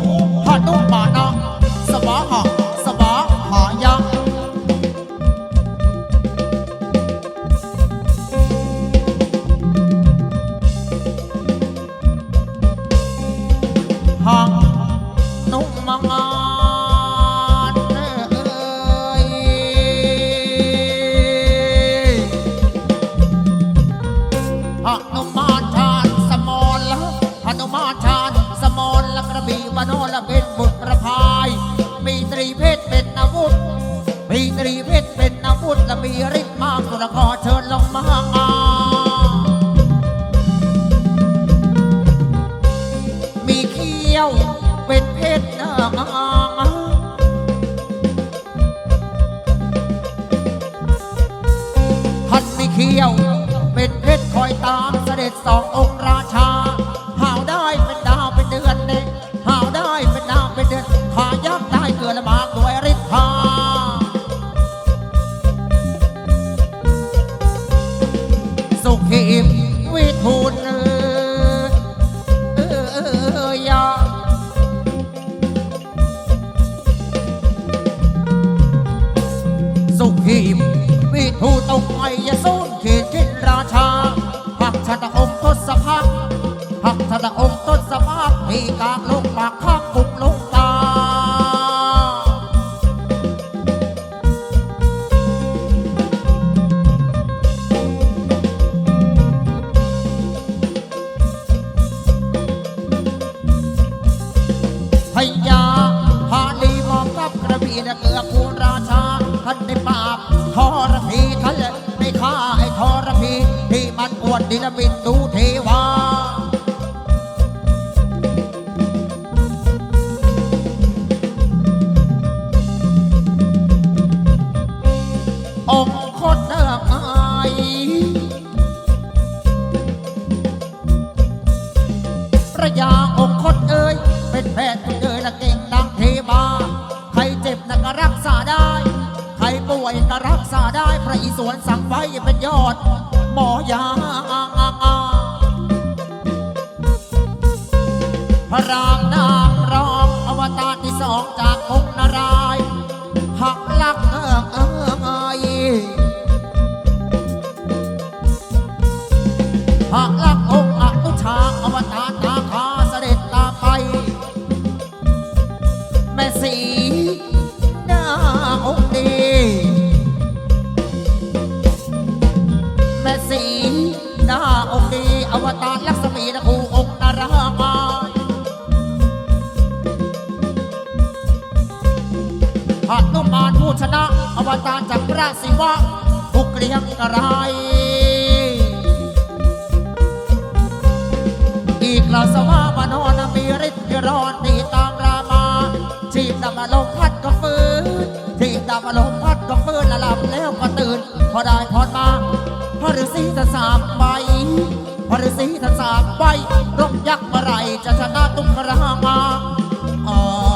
มหนุมานะ มีตรีเพศเป็นอาวุธและมีฤทธิ์มากสุรขอเชิญลงมาอามีเขี้ยวเป็นเพชรนาท่านมีเขี้ยวเป็นเพชรคอยตามเสด็จสององค์ราช สุขีมวิทูตองไอยสูนเขตขินราชาพักชาตะองค์ทศพักพักชาตะองค์ทศพักที่กลางลงมากข้างปุกาท่านในปราบทรพีท่านในฆ่าไอ้ทรพีที่มันอวดดิลบินดูเทวาองค์คนเดิมไอพระยาองคตเอ่ยเป็นแพทย์คุณเอ่ยละเก่ง วยก็รักษาได้พระอิศวรสั่งไว้เป็นยอด หมอยา พระราม ค์ดีอวตารลักษมีนะคูองค์นารามายหากนุมานผู้ชนะ อวตารจากพระศิวะผู้เกลียงกระไร อีกลาสวามานอนมีฤทธิ์ร้อนตีตามรามาชีพดำมาลมพัดก็ฟื้นชีพดำมาลมพัดก็ฟื้นและหลับแล้วก็ตื่น พอได้พรมาพระฤาษีท่านสามใบ พระฤาษีท่านสางไว้รบยักษ์เมื่อไรจะชนะตุ้มกระหัามา